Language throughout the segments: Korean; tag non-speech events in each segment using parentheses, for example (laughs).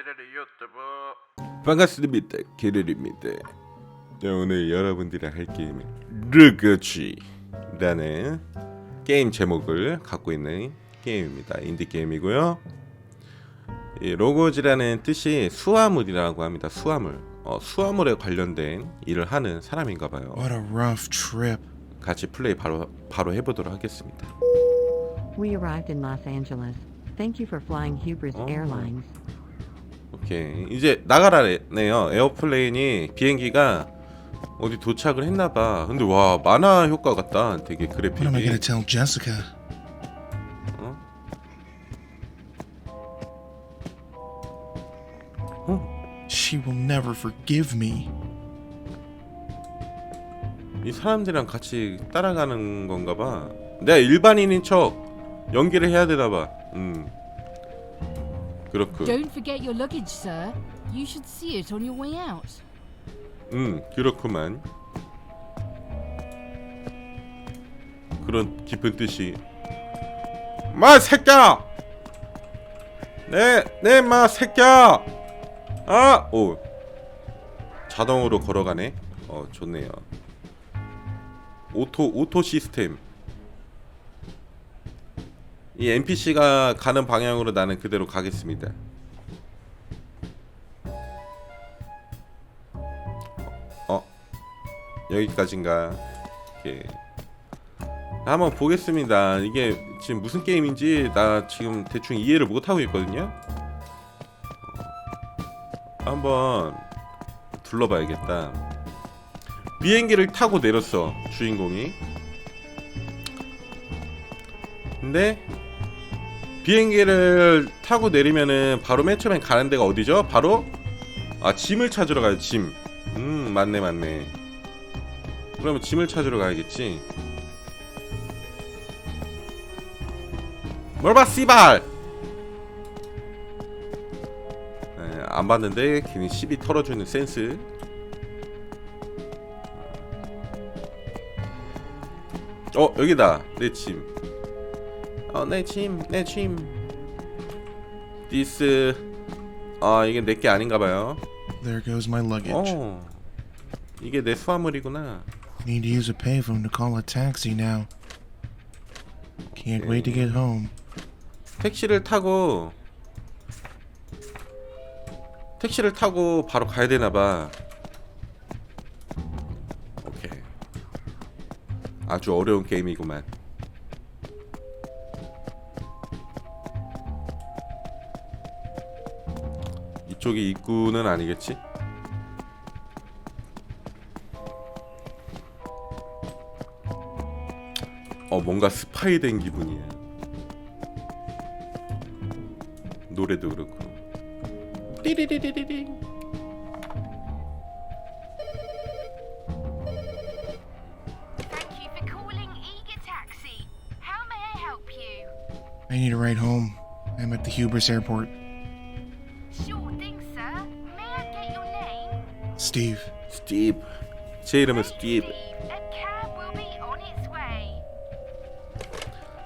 게르리 유튜브 반갑습니다. 게르입니다. 오늘 여러분들이 할 게임은 르그지라는 게임 제목을 갖고 있는 게임입니다. 인디 게임이고요. 이 로고지라는 뜻이 수화물이라고 합니다. 수화물. 어, 수화물에 관련된 일을 하는 사람인가 봐요. What a rough trip. 같이 플레이 바로 바로 해보도록 하겠습니다. We arrived in Los Angeles. Thank you for flying Hubris Oh. Airlines. 오케이 이제 나가라네요. 에어플레인이 비행기가 어디 도착을 했나봐. 근데 와 만화 효과 같다. 되게 What am I 그래픽이. tell Jessica? She will never forgive me. 이 사람들이랑 같이 따라가는 건가 봐. 내가 일반인인 척 연기를 해야 되나 봐. 음. 그렇군. Don't forget your luggage, sir. You should see it on your way out. 음, 그렇구만. 그런 깊은 뜻이. 마 새끼야. 네, 네, 마 새끼야. 아, 오. 자동으로 걸어가네. 어, 좋네요. 오토 오토 시스템. 이 NPC가 가는 방향으로 나는 그대로 가겠습니다. 어? 여기까지인가? 이렇게. 한번 보겠습니다. 이게 지금 무슨 게임인지 나 지금 대충 이해를 못 하고 있거든요. 어, 한번 둘러봐야겠다. 비행기를 타고 내렸어 주인공이. 근데 비행기를 타고 내리면은 바로 맨 처음에 가는 데가 어디죠? 바로? 아 짐을 찾으러 가요 짐. 음 맞네 맞네. 그러면 짐을 찾으러 가야겠지? 뭘 봐 씨발! 네, 안 봤는데 괜히 시비 털어주는 센스. 어 여기다. 내 짐 어내짐 내 짐 디스 아 이게 내게 아닌가 봐요 There goes my luggage. 어 이게 내 수화물이구나 Need to use a payphone to call a taxi now. Can't wait to get home. 택시를 타고 택시를 타고 바로 가야 되나 봐 오케이 아주 어려운 게임이구만 이쪽이 입구는 아니겠지? 어 뭔가 스파이 된 기분이야 노래도 그렇고 you? I need a ride home. I'm at the Hubris airport. Steve, 스티브 제 이름은 스티브.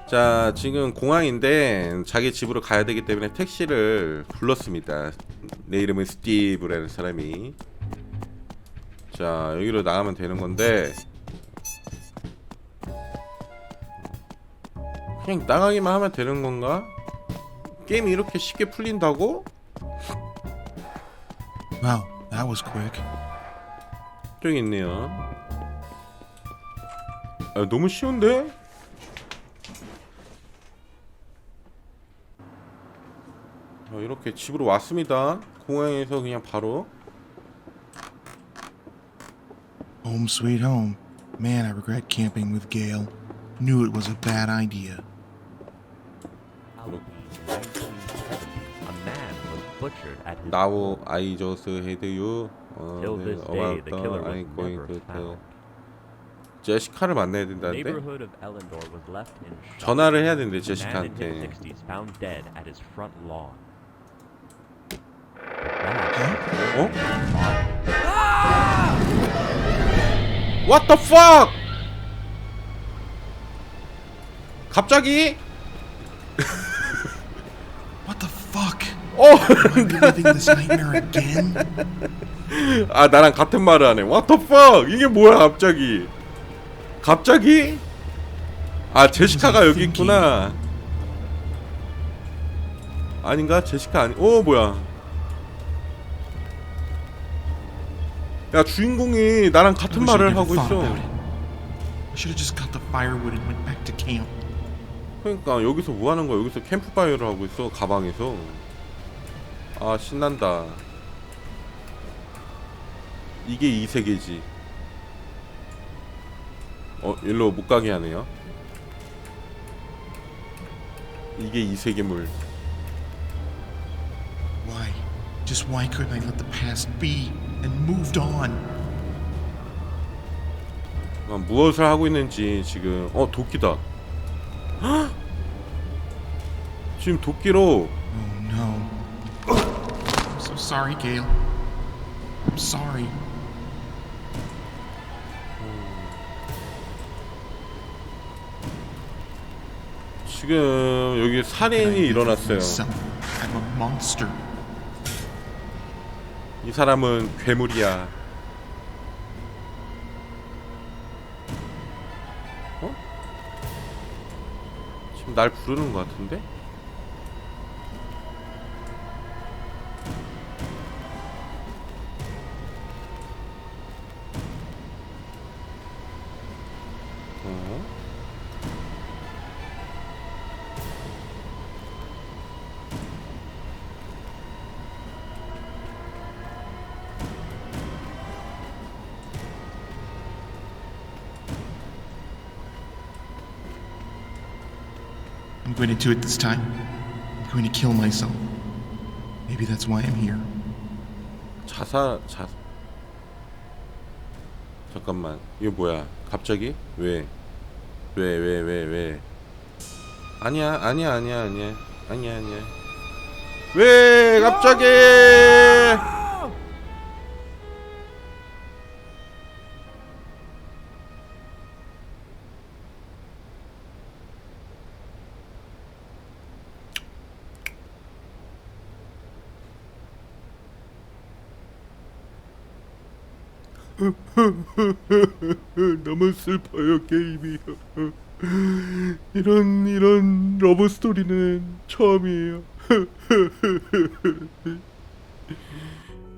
자 지금 공항인데 자기 집으로 가야 되기 때문에 택시를 불렀습니다 내 이름은 스티브라는 사람이 자 여기로 나가면 되는 건데 그냥 나가기만 하면 되는 건가? 게임이 이렇게 쉽게 풀린다고? wow, that was quick. 저기 있네요 아, 너무 쉬운데? 자, 이렇게 집으로 왔습니다 공항에서 그냥 바로 Home sweet home. Man, I regret camping with Gail. Knew it was a bad idea. Halloween 1970, a man was butchered at his Now I just hate you 어, Till 네, this day, the killer was I'm going never to found. 제시카를 만나야 The 된다는데? neighborhood of Ellendor was left in shock. 전화를 해야 된대 A man in his 제시카한테 60s found dead at his front lawn. 어? What the fuck? 갑자기? What the fuck? 어 Am I reliving this nightmare again? (laughs) 아 나랑 같은 말을 하네. What the fuck? 이게 뭐야 갑자기? 갑자기? 아 제시카가 여기 있구나. 아닌가? 제시카 아니? 오 뭐야? 야 주인공이 나랑 같은 말을 하고 있어. about it. I should have just got the firewood and went back to camp. 그러니까 여기서 뭐 하는 거야? 여기서 캠프파이어를 하고 있어 가방에서. 아 신난다. 이게 이 세계지. 어 일로 못 가게 하네요. 이게 이 세계물. Why? Just why couldn't I let the past be and moved on? 아, 무엇을 하고 있는지 지금 어 도끼다. 헉! 지금 도끼로 Oh sorry, Gail. I'm sorry. 지금 여기 살인이 일어났어요. Myself. I'm a monster. 이 사람은 괴물이야. 어? 지금 날 부르는 것 같은데? I'm going to do it this time. I'm going to kill myself. Maybe that's why I'm here. 자살 자 잠깐만 이거 뭐야 갑자기 왜 왜 왜 왜왜 아니야 아니야 아니야 아니야 아니야 아니야 왜 갑자기 (laughs) 너무 슬퍼요 게임이. (laughs) 이런 이런 러브 스토리는 처음이에요. (laughs)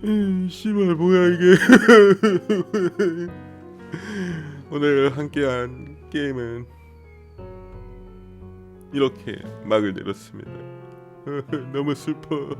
음, 씨발 뭐야 이게. 오늘 함께한 게임은 이렇게 막을 내렸습니다. 너무 슬퍼